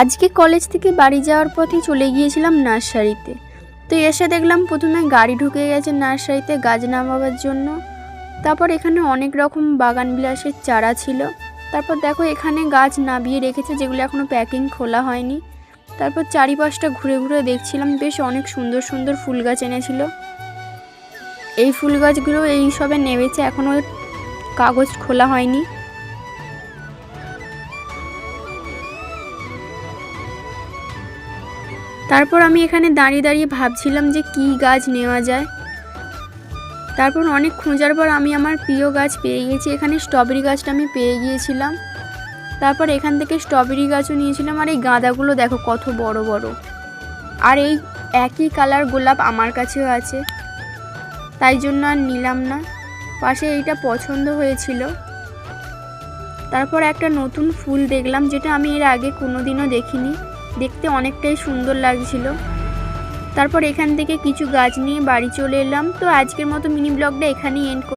আজকে কলেজ থেকে বাড়ি যাওয়ার পথে চলে গিয়েছিলাম নার্সারিতে। তো এসে দেখলাম প্রথমে গাড়ি ঢুকে গেছে নার্সারিতে গাছ নামাবার জন্য। তারপর এখানে অনেক রকম বাগান বিলাসের চারা ছিল। তারপর দেখো এখানে গাছ নামিয়ে রেখেছে যেগুলো এখনও প্যাকিং খোলা হয়নি। তারপর চারিপাশটা ঘুরে ঘুরে দেখছিলাম, বেশ অনেক সুন্দর সুন্দর ফুল গাছ এনেছিল। এই ফুল গাছগুলো এই সবে নেমেছে এখনও কাগজ খোলা হয়নি। তারপর আমি এখানে দাঁড়িয়ে দাঁড়িয়ে ভাবছিলাম যে কী গাছ নেওয়া যায়। তারপর অনেক খোঁজার পর আমি আমার প্রিয় গাছ পেয়ে গেছি। এখানে স্ট্রবেরি গাছটা আমি পেয়ে গিয়েছিলাম। তারপর এখান থেকে স্ট্রবেরি গাছও নিয়েছিলাম। আর এই গাঁদাগুলো দেখো কত বড় বড়। আর এই একই কালার গোলাপ আমার কাছেও আছে। তাই জন্য আর নিলাম না। পাশে এইটা পছন্দ হয়েছিল। তারপর একটা নতুন ফুল দেখলাম, যেটা আমি এর আগে কোনোদিনও দেখিনি। দেখতে অনেকটাই সুন্দর লাগছিল। তারপর এখান থেকে কিছু গাছ নিয়ে বাড়ি চলে এলাম। তো আজকের মতো মিনি ব্লগটা এখানেই এন্ড